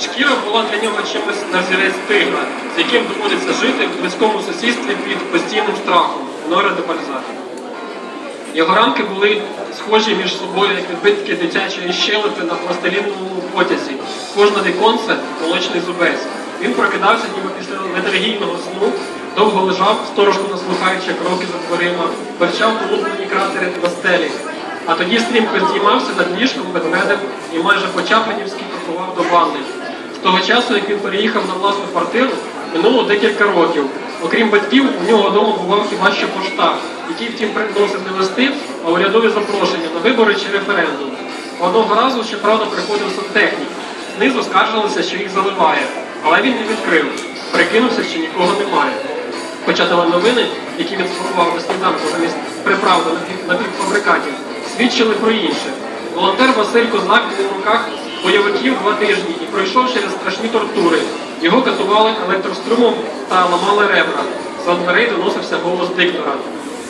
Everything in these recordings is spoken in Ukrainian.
Шкіра була для нього чимось на взірець тигра, з яким доводиться жити в близькому сусідстві під постійним страхом Норе де Бальзак. Його ранки були схожі між собою, як відбитки дитячої щелепи на пластиліновому потязі. Кожне віконце молочний зубець. Він прокидався ніби після летаргійного сну, довго лежав, сторожко наслухаючи кроки за дверима, вивчав полуплені кратери на стелі. А тоді стрімко здіймався над ліжком ведмедем і майже по-чаплинівськи крокував до ванни. З того часу, як він переїхав на власну квартиру, минуло декілька років. Окрім батьків, у нього вдома бував хіба що поштар, який втім приносив не листи, а урядові запрошення на вибори чи референдум. Одного разу, щоправда, приходив сантехнік. Знизу скаржилися, що їх заливає, але він не відкрив. Прикинувся, що нікого немає. Хоча теленовини, які він сформував до сніданку замість приправ до напів- напівфабрикатів, свідчили про інше. Волонтер Василь Козак у руках бойовиків два тижні і пройшов через страшні тортури. Його катували електрострумом та ламали ребра. За дверей доносився голос диктора.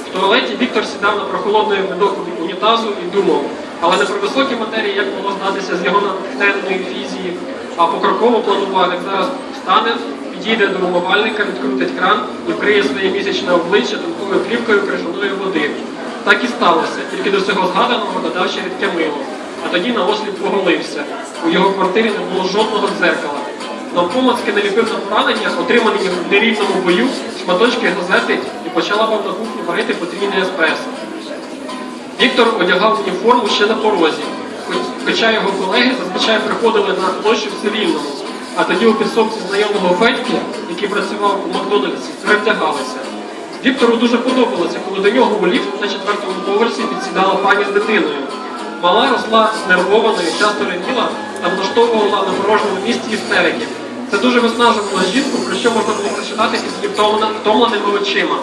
В туалеті Віктор сідав на прохолодний видок унітазу і думав, але не про високі матерії, як могло здатися з його натхненної фізії, а покроково планував, як зараз встане, підійде до умивальника, відкрутить кран і вкриє своє місячне обличчя тонкою плівкою крижаної води. Так і сталося, тільки до цього згаданого додав ще рідке мило. А тоді наосліп поголився. У його квартирі не було жодного дзеркала. Навпомацьки наліпив на поранення, отримані в нерівному бою, шматочки газети і почала вам на кухні варити потрійний еспресо. Віктор одягав уніформу ще на порозі, хоча його колеги зазвичай приходили на площу в цивільному, а тоді у підсобці знайомого Федьки, який працював у Макдональдсі, перевдягалися. Віктору дуже подобалося, коли до нього у ліфт на четвертому поверсі підсідала пані з дитиною. Мала росла знервованою, часто ревіла та влаштовувала на порожньому місці істерики. Це дуже виснажувало жінку, про що можна було прочитати втомлена- втомленими очима.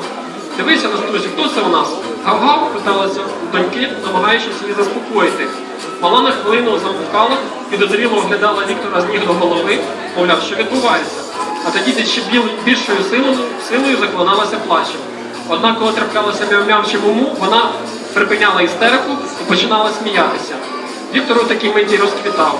Дивися, Настусю, хто це у нас? Гав-гав, питалася доньки, намагаючись її заспокоїти. Мала на хвилину замовкала, підозріло оглядала Віктора з ніг до голови, мовляв, що відбувається. А тоді ще більшою силою, силою заклоналася плачем. Однак, коли траплялося м'яв-м'яв чи муму, вона припиняла істерику і починала сміятися. Віктор у такій миті розквітав.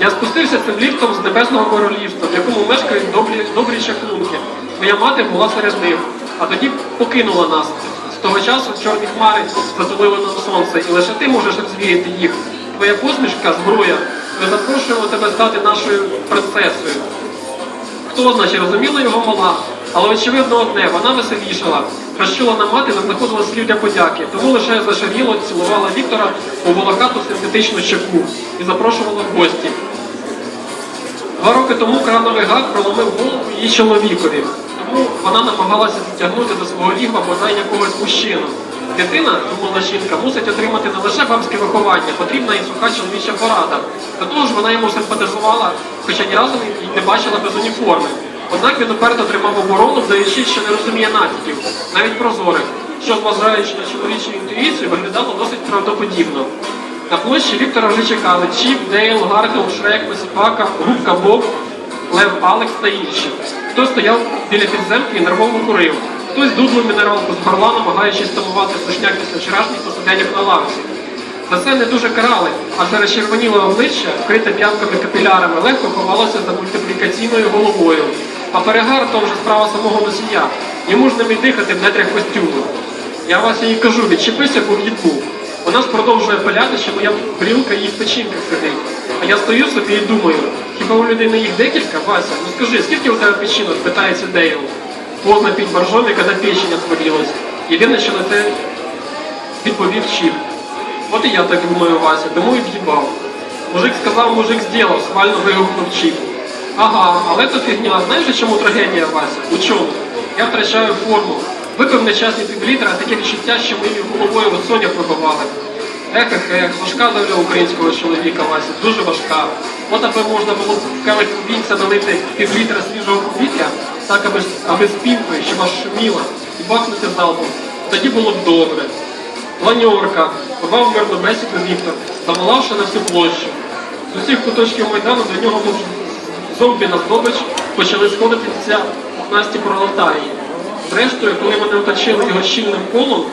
Я спустився цим ліфтом з небесного королівства, в якому мешкають добрі, добрі чаклунки. Моя мати була серед них, а тоді покинула нас. З того часу чорні хмари затулили нам сонце, і лише ти можеш розвіяти їх. Твоя посмішка, зброя. Ми запрошуємо тебе стати нашою принцесою. Хто знає, чи розуміла його мала, але очевидно одне, вона веселішала. Розчулена мати не знаходила слів для подяки, тому лише зашаріло цілувала Віктора у волокату синтетичну щеку і запрошувала в гості. Два роки тому крановий гак проломив голову її чоловікові, тому вона намагалася затягнути до свого лігва бодай якогось мужчину. Дитина, думала жінка, мусить отримати не лише бабське виховання, потрібна і суха чоловіча порада. До того ж, вона йому симпатизувала, хоча ні разу не бачила без уніформи. Однак він уперто тримав оборону, вдаючи, що не розуміє натяків, навіть прозорих, що, зважаючи на чоловічу інтуїцію, виглядало досить правдоподібно. На площі Віктора вже чекали Чіп, Дейл, Гарфілд, Шрек, Посіпака, Губка Боб, Лев Алекс та інші. Хтось стояв біля підземки і нервово курив. Хтось дудлив мінералку з горла, намагаючись тамувати сушняк після вчорашніх посиденьок на лавці. За це не дуже карали, адже розчервоніле обличчя, вкрите п'явками капілярами, легко ховалося за мультиплікаційною головою. А перегар то вже справа самого носія. Йому ж не дихати в нетрях костюму. Я вас їй кажу, відчепися, бо в'їдну. Вона ж продовжує паляти, що моя брілка їй в печінках сидить. А я стою собі і думаю, хіба у людини їх декілька, Вася? Ну скажи, скільки у тебе печінок? питається Дейл. Поздно пить боржомі, коли печень отворилась. Єдине, що на це відповів Чіп. От і я так думаю, Вася, тому і в'їбав. Мужик сказав, мужик зробив, схвально вигукнув Чіп. Ага, але то фігня. Знаєш, чому трагедія, Вася? У чому? Я втрачаю форму. Випив нещасний півлітра, а таке відчуття, що моєю головою от сонях вибивали. Ех, ех, ех, важка доля українського чоловіка, Вася, дуже важка. От аби можна було в вінця налити півлітра свіжого повітря, так аби, аби з пінкою, щоб аж шуміло, і бахнути залпом. Тоді було б добре. Планьорка, порвав мирну бесіду Віктор, заволавши на всю площу. З усіх куточків Майдану до нього, мов зомбі на здобич, почали сходитися пухнасті пролетарії. Зрештою, коли вони оточили його щільним колом,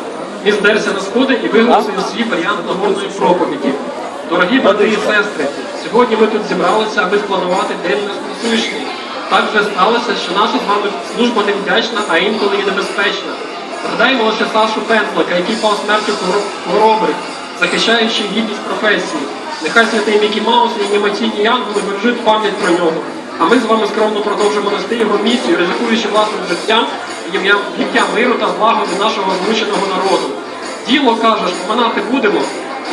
він здерся на сходи і виголосив свій варіант нагорної проповіді. Дорогі брати і сестри, Сьогодні ми тут зібралися, аби спланувати день насущний. Так вже сталося, що наша з вами служба невдячна, а інколи і небезпечна. Згадаємо лише Сашу Пензлика, який пав смертю хвороби, захищаючи гідність професії. Нехай святий Мікі Маус і анімаційні янголи бережуть пам'ять про нього. А ми з вами скромно продовжимо нести його місію, ризикуючи власним життям ім'я миру та злагоди нашого змученого народу. Діло кажеш, поминати будемо.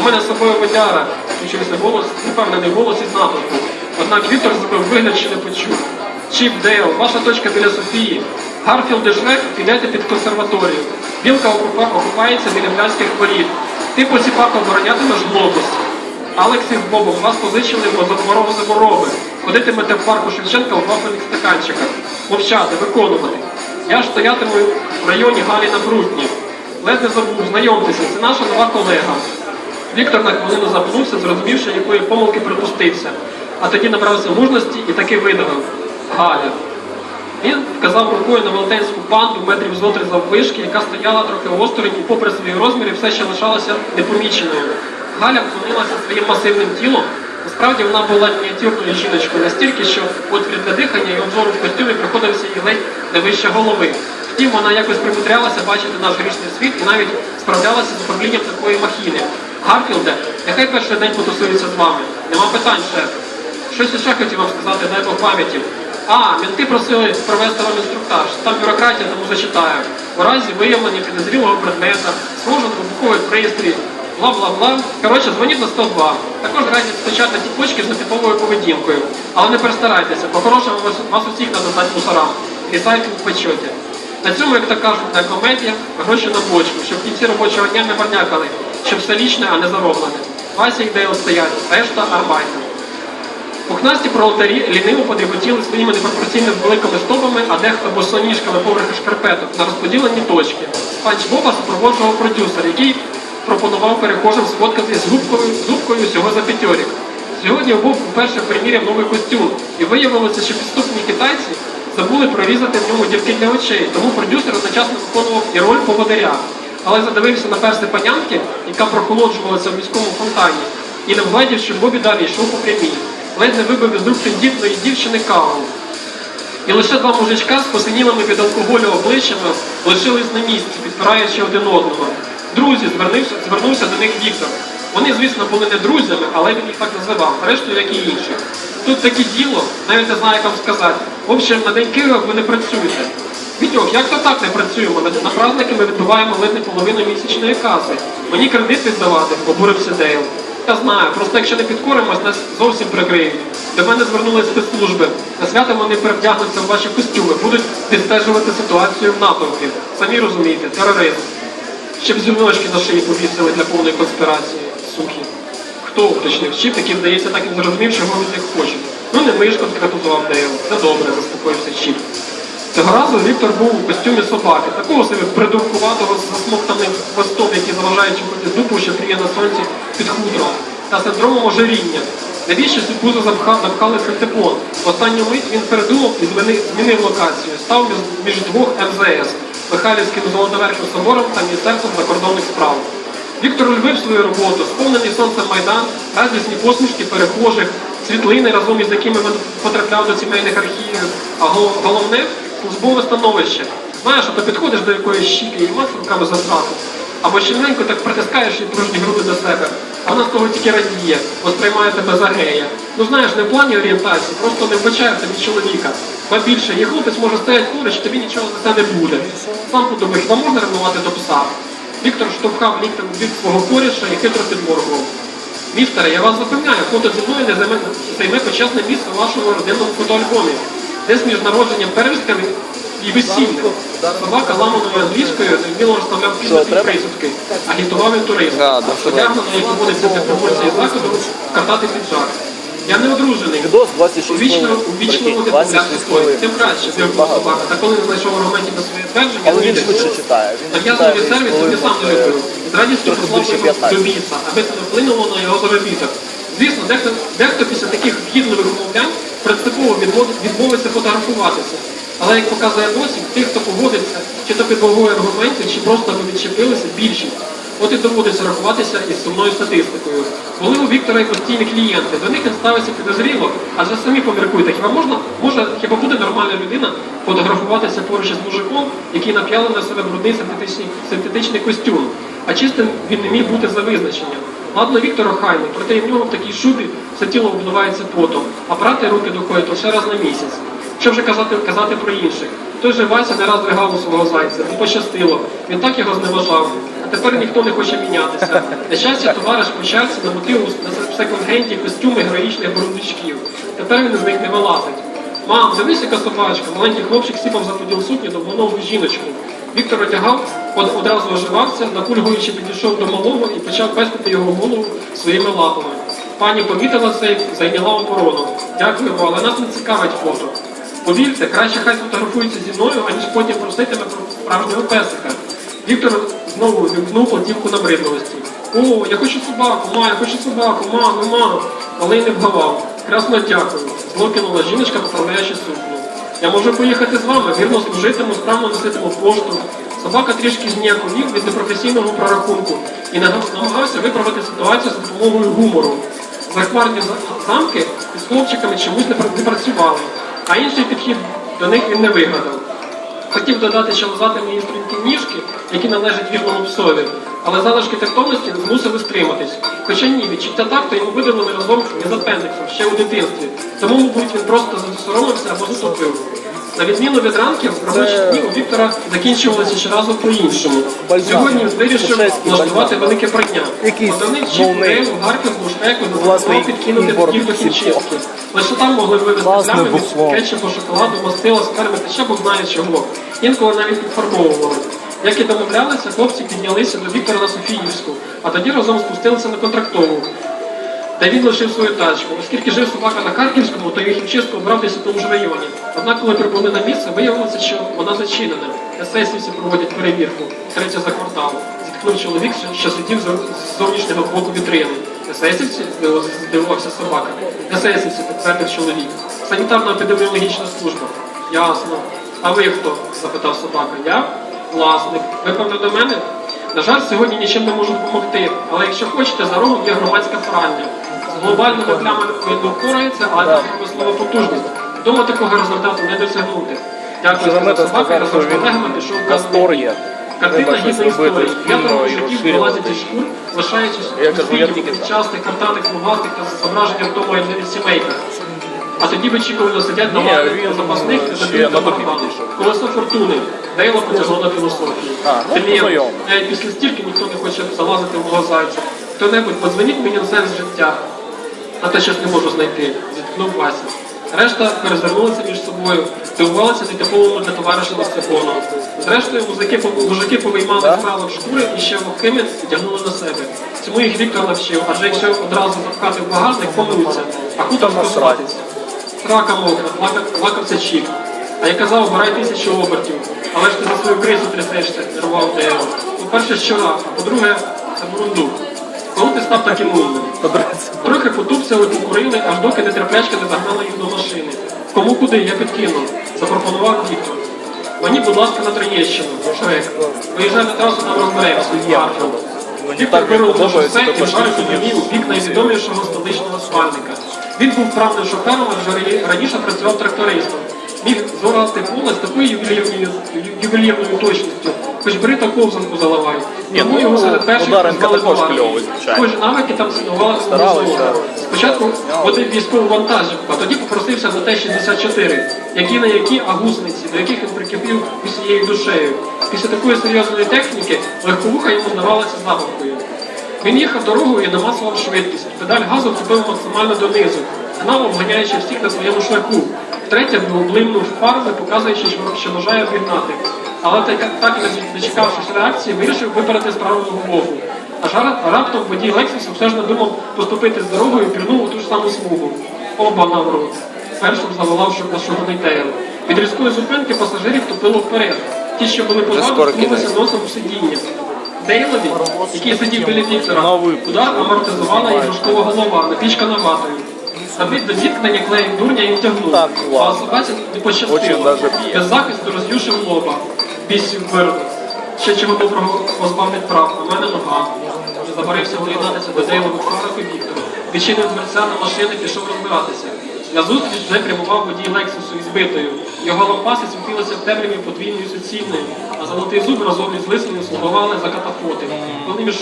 У мене з собою водяра, включився голос, впевнений голос із натовпу. Однак Віктор зробив вигляд, що не почув. Чіп Дейл, ваша точка біля Софії. Гарфілд і Шрек підете під консерваторію. Білка окупа- окупається біля блядських воріт. Ти посіпак оборонятимеш глобус. Алексі з Бобом вас позичили морозиво вороби. Ходитимете в парку Шевченка у вафельних стаканчиках. Мовчати, виконувати. Я ж стоятиму в районі Галі на Брутні. Ледь не забув, знайомтеся, це наша нова колега. Віктор на хвилину запнувся, зрозумівши, якої помилки припустився. А тоді набрався мужності і таки видавив. Галя. Він вказав рукою на велетенську панду метрів зо три заввишки, яка стояла трохи осторонь і попри свої розміри все ще лишалася непоміченою. Галя вклонилася своїм масивним тілом. Насправді вона була мініатюрною жіночкою настільки, що отвір для дихання і обзору в костюмі приходився їй ледь не вище голови. Втім, вона якось примудрялася бачити наш грішний світ і навіть справлялася з управлінням такої махіни. Гарфілде, нехай перший день потусується з вами. Нема питань, шеф. Щось іще хотів вам сказати, дай Бог пам'яті. А, мінти просили провести вам інструктаж. Там бюрократія, тому зачитаю. У разі виявлення підозрілого предмета, схожого вибуховий пристрій, бла-бла-бла. Коротше, дзвоніть на 102. Також спочатку ті почки з нетиповою поведінкою. Але не перестарайтеся, по-хорошому вас, вас усіх треба здати мусорам. Ресайклінг в почоті. На цьому, як то кажуть, на комедіях гроші на бочку, щоб кінці робочого дня не барнякали, щоб все лічне, а не зароблене. Вася і Дейл стоять, решта арбайтер. Пухнасті пролетарі ліниво подріготіли своїми непропорційно великими стопами, а дехто босоніжками поверхи шкарпеток на розподілені точки. Панч Боба супроводжував продюсер, який пропонував перехожим сфоткатись з губкою, з губкою всього за п'ятьорік. Сьогодні Боб вперше приміряв новий костюм, і виявилося, що підступні китайці забули прорізати в ньому дірки для очей, тому продюсер одночасно виконував і роль поводиря. Але задивився на перси панянки, яка прохолоджувалася в міському фонтані, і не вгледів, що Бобі далі йшов по прямій ледь не вибив із рук тендітної дівчини каву. І лише два мужичка з посинілими від алкоголю обличчями лишились на місці, підпираючи один одного. Друзі, звернувся, звернувся до них Віктор. Вони, звісно, були не друзями, але він їх так називав, рештою, як і інші. Тут таке діло, навіть не знаю, як вам сказати. В общем, на День Києва ви не працюєте. Вітьох, як то так не працюємо? На, на праздники ми відбуваємо ледь не половину місячної каси. Мені кредит віддавати, обурився Дейл. Я знаю, просто якщо не підкоримось, нас зовсім прикриють. До мене звернулися спецслужби. На свято вони перевдягнуться в ваші костюми, будуть відстежувати ситуацію в натовпі. Самі розумієте, тероризм. Ще б зюмочки на шиї повісили для повної конспірації. Сухі. Хто уточнив? Щіп, який, здається, так і зрозумів, чого від них хочуть. Ну не ми ж конкретизував Дейл. Це добре, заспокоївся Щіп. Цього разу Віктор був у костюмі собаки, такого собі придуркуватого з засмоктаним хвостом, який заважає чухати дупу, що гріє на сонці під хутром, та синдромом ожиріння. Навіщо цю пузо запха- запхали синтепон? В останню мить він передумав і змінив, локацію, став між, двох МЗС Михайлівським Золотоверхим собором та Міністерством закордонних справ. Віктор любив свою роботу, сповнений сонцем майдан, радісні посмішки перехожих, світлини, разом із якими він потрапляв до сімейних архівів. А головне службове становище. Знаєш, а то підходиш до якоїсь щіки і мах руками засрати. Або щільненько так притискаєш її пружні груди до себе. Вона з того тільки радіє, сприймає тебе за гея. Ну знаєш, не в плані орієнтації, просто не вбачає в тобі чоловіка. Ба більше, є хлопець може стояти поруч, тобі нічого за це не буде. Сам подумай, хіба можна ревнувати до пса? Віктор штовхав ліктем у бік свого коріша і хитро підморгував. Містере, я вас запевняю, фото зі мною не займе, займе почесне місце у вашому родинному фотоальбомі. Десь між народженням первістками і весіллям. Собака ламаною англійською невміло розставляв підписи присудки, агітував туризм. Гадно, Одягнено, як поводиться для пропорції заходу, катати піджак. Я не одружений. Відос 26 Увічно, хвилин. увічно Прикинь, буде 26 гуляти хвилин. тим краще, зіркнув собака. Та коли не знайшов аргументів на своє твердження, Але він вийде. швидше читає. Він Нав'язливий читає сервіс хвилин, тобі сам не е, любив. З радістю послав до місця, аби це не вплинуло на його заробіток. Звісно, дехто, дехто після таких вхідливих умовлянь принципово відмов- відмовиться фотографуватися. Але як показує досвід, тих, хто погодиться, чи то під аргументів, чи просто аби відчепилися, більшість. От і доводиться рахуватися із сумною статистикою. Були у Віктора і постійні клієнти. До них він ставиться підозріло, адже самі поміркуйте, хіба можна, може, хіба буде нормальна людина фотографуватися поруч із мужиком, який нап'яли на себе брудний синтетичний, синтетичний костюм, а чистим він не міг бути за визначенням. Ладно, Віктор охайний, проте в нього в такій шубі все тіло обливається потом, а прати руки доходять лише раз на місяць. Що вже казати, казати про інших? Той же Вася не раз дригав у свого зайця, не пощастило. Він так його зневажав. А тепер ніхто не хоче мінятися. На щастя, товариш почався на мотиву на секонд-генді костюми героїчних боровичків. Тепер він з них не вилазить. Мам, дивись, яка собачка. Маленький хлопчик сіпав за поділ сукні довгоногу жіночку. Віктор одягав, одразу оживався, накульгуючи підійшов до малого і почав пестити його голову своїми лапами. Пані помітила це і зайняла оборону. Дякуємо, але нас не цікавить фото. Повірте, краще хай сфотографується зі мною, аніж потім проситиме про справжнього песика. Віктор знову вімкнув платівку набридливості. О, я хочу собаку, ма, я хочу собаку, ма, ну ма. Але й не вгавав. Красно дякую. Зло кинула жіночка, поправляючи сукню. Я можу поїхати з вами, вірно служитиму, справно носитиму пошту. Собака трішки зніяковів від непрофесійного прорахунку і намагався виправити ситуацію за допомогою гумору. Захмарні замки із хлопчиками чомусь не не працювали, а інший підхід до них він не вигадав. Хотів додати, що лизати мої стрімкі ніжки, які належать вірному псові, але залишки тактовності змусили стриматись. Хоча ні, відчуття такту йому видалили разом із апендиксом ще у дитинстві. Тому, мабуть, він просто засоромився або затопив. На відміну від ранків, робочі дні у Віктора закінчувалися щоразу по-іншому. Сьогодні він вирішив влаштувати велике прання. Основний чіп. Рейлу, Гарків, Бушпеку, Власний допомогав підкинути таких до хімчистки. Лише там могли вивезти плями від кетчупу, шоколаду, мастила, сперми та ще Бог знає чого. Інколи навіть підфарбовували. Як і домовлялися, хлопці піднялися до Віктора на Софіївську, а тоді разом спустилися на контрактову. Де він лишив свою тачку. Оскільки жив собака на Харківському, то їх хімчистку обрав десь у тому ж районі. Однак, коли прибули на місце, виявилося, що вона зачинена. ССівці проводять перевірку. Третя за квартал. Зіткнув чоловік, що- сидів з- зовнішнього боку вітрини. ССівці? здивувався собака. ССівці, підтвердив чоловік. Санітарно-епідеміологічна служба. Ясно. А ви хто? запитав собака. Я? Власник. Ви певно до мене? На жаль, сьогодні нічим не можу допомогти, але якщо хочете, за рогом є громадська пральня. З глобальними плямами не впорається, але це промислова потужність. Вдома такого результату не досягнути. Дякую, і сказав, разом з колегами пішов в Кастор газовий. є. Картина гідна історії. Спільно і мужиків вилазять із шкур, лишаючись Я я у тільки за. частих картатих смугастих та зображенням вдома і сімейках. А тоді вичікувано сидять на лаві запасних ще та на Колесо фортуни. Дейла потягло на філософію. Ну, навіть після стільки ніхто не хоче залазити в мого зайця. Хто-небудь подзвоніть мені на сенс життя. А то щось не можу знайти, зіткнув Вася. Решта перезвернулися між собою, дивувалися нетиповому для товариша Мастефону. Зрештою, мужики, мужики повиймали з правок шкури і ще вогкими вдягнули на себе. Цьому їх Віктор навчив, адже якщо одразу запхати в багажник, помиluться, а хутор скосуватися. Срака мокра, лака- лакався чіп. А я казав, обирай тисячу обертів, але ж ти за свою крису трясешся, нервував Део. По-перше, щора, а по-друге, це бурундук. Коли ти став таким умним? Трохи потупцяли, покурили, аж доки нетерплячка не загнала їх до машини. Кому куди, я підкину, запропонував Віктор. Мені, будь ласка, на Троєщину, Шрек. Виїжджай на трасу, там розберемося. Мені Віктор вирвав на шосе і вжарив у бік найвідомішого столичного спальника. Він був правним шофером, адже рані- раніше працював трактористом. Міг зорати поле з такою ювелірною, ювелірною точністю, хоч бери та ковзанку заливай. Ні, Тому ну, його серед перших назвали звичайно. Схожі навики там цінували Старалися. Спочатку водив військову вантажівку, а тоді попросився на Т-64, які на які, а гусениці, до яких він прикипів усією душею. Після такої серйозної техніки легковуха йому здавалася забавкою. Він їхав дорогою і намацував швидкість. Педаль газу вступив максимально донизу, гнав, обганяючи всіх на своєму шляху. Втретє блимнув фарби, показуючи, що- бажає обігнати. Але так, так і не дочекавшись реакції, вирішив випередити з правого боку. Аж ра- раптом водій Лексусу все ж надумав поступити з дорогою і пірнув у ту ж саму смугу. Оба на ворот. Першим заволав щоб нашогоний Тейл. Від різкої зупинки пасажирів топило вперед. Ті, що були позаду, скоро носом в сидіння. Дейлові, який сидів біля Віктора, випуск. удар амортизувала іграшкова голова, напічкана ватою. Забит до зіткнення клеїв дурня і втягнув. Так, а собаці не пощастило. Без захисту роз'юшив лоба. Бісів вирвав. ще чого доброго позбавлять прав, а мене нога. Забарився доєднатися до Дейлових фарах і Віктору. Відчинив дверця на машини, пішов розбиратися. На зустріч вже прямував водій Лексусу із битою. Його лампаси світилися в темряві подвійною суцільною, а золотий зуб разом із лисиною слугували за катафоти. Коли між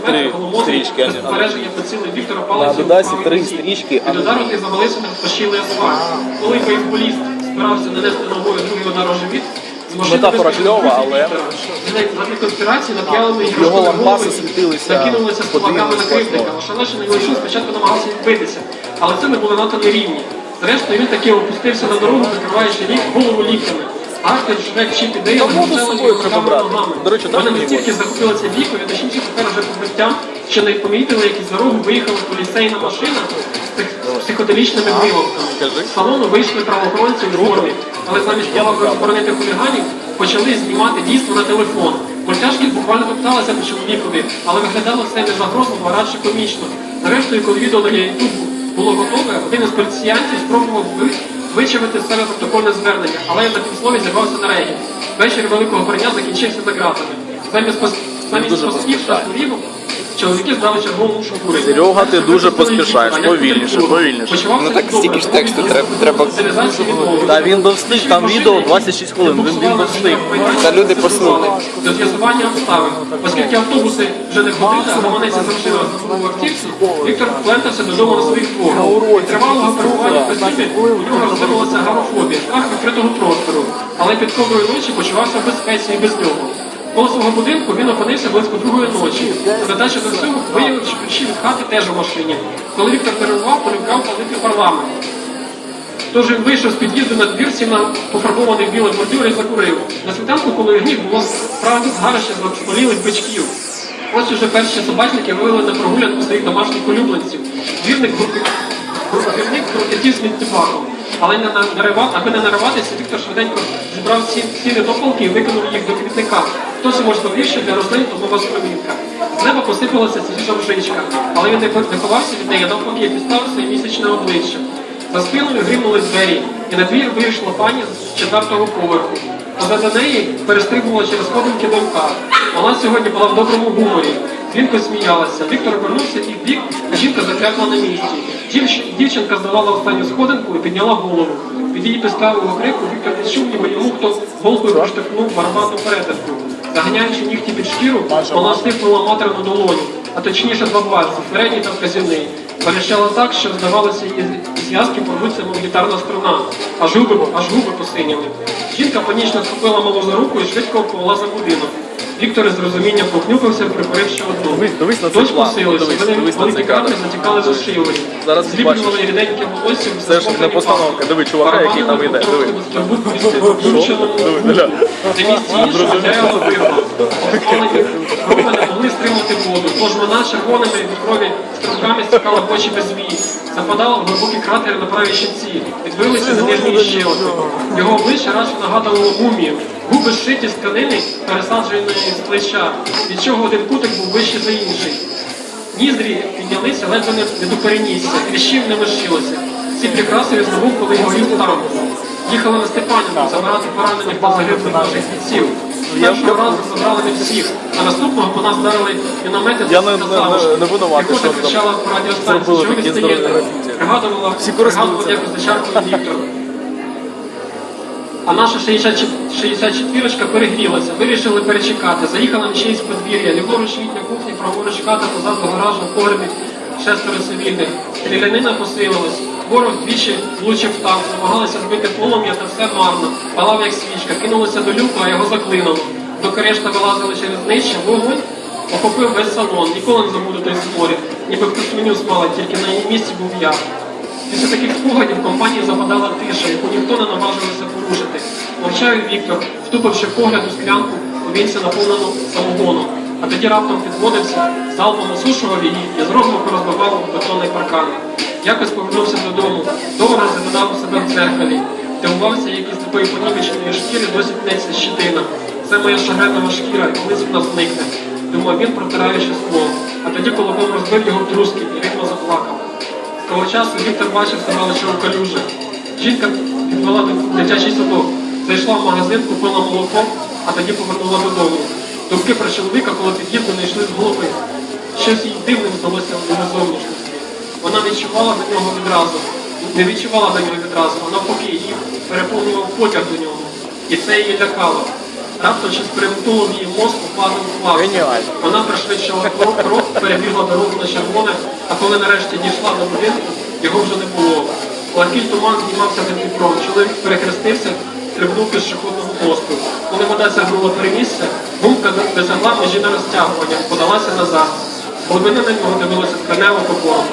три стрічки, не попередження поцілив Віктора палицю. Три стрічки, Від не- удару ти завалився на пощілий асфальт. Коли бейсболіст збирався нанести ногою другий удар у живіт, Метафора кльова, але- Його лампаси світилися накинулися з кулаками на кривдника. Ошелешений Лойшин спочатку намагався відбитися, але це не було надто нерівні. Зрештою він таки опустився на дорогу, прикриваючи лік, голову з зустрічали собою треба брати. ногами. До речі, Вони настільки захопилися вікою, точніше тепер вже побиттям, що не помітили, як із дорогу виїхала поліцейна машина з псих- з психоделічними виловками. З салону вийшли правоохоронці у формі, але замість того, аби заборонити хуліганів, почали знімати дійство на телефон. Мультяшки буквально топталися по чоловікові, але виглядало все не загрозливо, а радше комічно. Зрештою, коли відео на YouTube було готове, один із поліціянтів спробував ви- вичавити себе протокольне звернення, але на півслові зірвався на регі. Вечір великого брання закінчився за ґратами. Замість замість дуже та поспішає. Чоловіки здали чергову мушу. Серега, ти дуже поспішаєш. Повільніше, повільніше. Ну так стільки ж тексту треба- треба- Та він би встиг, там відео 26 хвилин, він, він би встиг. Та люди поснули. До з'ясування обставин. Оскільки автобуси вже не ходили, а гаманеться залишили в автівці, Віктор плентався додому на своїх. Від Тривалого перебування в присутні у нього розвинулася гарофобія, страх відкритого простору, але під ковдрою ночі почувався в безпеці і без нього. Коло свого будинку він опинився близько другої ночі. Задача до цього виявив, що ключі від хати теж у машині. Коли Віктор перебував, полюбляв палити парламент. Тож він вийшов з під'їзду на двір, сів на пофарбований білий бордюр і закурив. На світанку, коли гнів було справді згарище спалілих бичків. Ось уже перші собачники вивели на прогулянку своїх домашніх улюбленців. Двірник крутятів сміттєбаком. Але не на- нарива- аби не нариватися, Віктор швиденько зібрав всі, всі недопалки і викинув їх до квітника. Хтось можливіше для рослин розмова скромінка. З неба посипалася свіжа мжичка, але він не ховався від неї, навпаки підставив своє місячне обличчя. За спиною гримнули двері, і на двір вийшла пані з четвертого поверху. Позаду неї перестрибувала через сходинки донька. Вона сьогодні була в доброму гуморі. Дзвінко сміялася. Віктор обернувся і бік, жінка закрякла на місці. Дівчинка здавала останню сходинку і підняла голову. Від її пискавого крику Віктор відчув, ніби йому хто голкою проштовхнув барабанну перетинку. Заганяючи нігті під шкіру, вона стиснула материну долоню, а точніше два пальці, середній та вказівний. Верещала так, що здавалося, її зв'язки порвуться, мов гітарна струна, аж губи, аж губи посиніли. Жінка панічно схопила малу за руку і швидко повела за будинок. Віктор із розумінням похнюпився, прикурив ще одну. Дивись, на цей Дощ план, дивись, дивись на великі цей кадр. затікали за шиєю. Зараз Зліплювали ріденьке волосся. Це ж не постановка. Диви, чувака, який там іде, диви. крови не могли стримати воду. Тож вона червоними від крові струнками стікала в очі без вій. Западала в глибокі кратери на правій щиці. Відбилися на нижній щелепи. Його обличчя радше нагадувало мумію. Губи зшиті з тканини, пересадженої з плеча, від чого один кутик був вищий за інший. Ніздрі піднялися ледве не не до перенісся, кліщів не лишилося. Ці прикраси здобув, коли його вів там. Їхали на Степанівку забирати поранених та загиблих наших бійців. Першого разу забрали не всіх, а наступного по нас вдарили міномети Я з не- Казалища. не- не винуватий, Піхота кричала по радіостанції, що ви такі відстаєте. Пригадувала, пригадувала якось зачаркою Віктор. А наша 64-ка перегрілася, вирішили перечекати. Заїхала на чиїсь подвір'я, ліворуч літня кухня, праворуч хата, позаду гаражу, в погребі шестеро цивільних. Стрілянина посилилась. Ворог двічі влучив танк, намагалися збити полум'я, та все марно. Палав як свічка, кинулося до люку, а його заклинуло. Доки решта вилазили через нижче, вогонь охопив весь салон. Ніколи не забуду той спорів. Ніби хтось меню спала, тільки на її місці був я. Після таких спогадів компанії западала тиша, яку ніхто не наважився порушити. Мовчав Віктор, втупивши погляд у склянку, у вінці наповнену самогоном. А тоді раптом підводився, залпом осушував її і з розмаху розбивав бетонний паркан. Якось повернувся додому, довго розглядав себе в дзеркалі. Дивувався, як із такої понівеченої шкіри досі пнеться щитина. Це моя шагретова шкіра, і колись вона зникне. Думав він, протираючи скло. А тоді кулаком розбив його в друзки і ритмо заплакав. Того часу Віктор бачив себе лише у калюжах. Жінка відвела дитячий садок, зайшла в магазин, купила молоко, а тоді повернула додому. Думки про чоловіка коло під'їзду не йшли з голови. Щось їй дивним здалося в зовнішності. Вона відчувала до нього відразу, не відчувала до нього відразу, а навпаки, її переповнював потяг до нього. І це її лякало. Раптом щось перемкнуло в її мозку плавом. Геніально. Вона пришвидшила крок, крок, перебігла дорогу на червоне, а коли нарешті дійшла до будинку, його вже не було. Лакий туман знімався над Дніпром. Чоловік перехрестився, стрибнув із шахотного мосту. Коли вода сягнула перемісся, гумка досягла межі на розтягування, подалася назад. З глибини на нього дивилася сканева покора.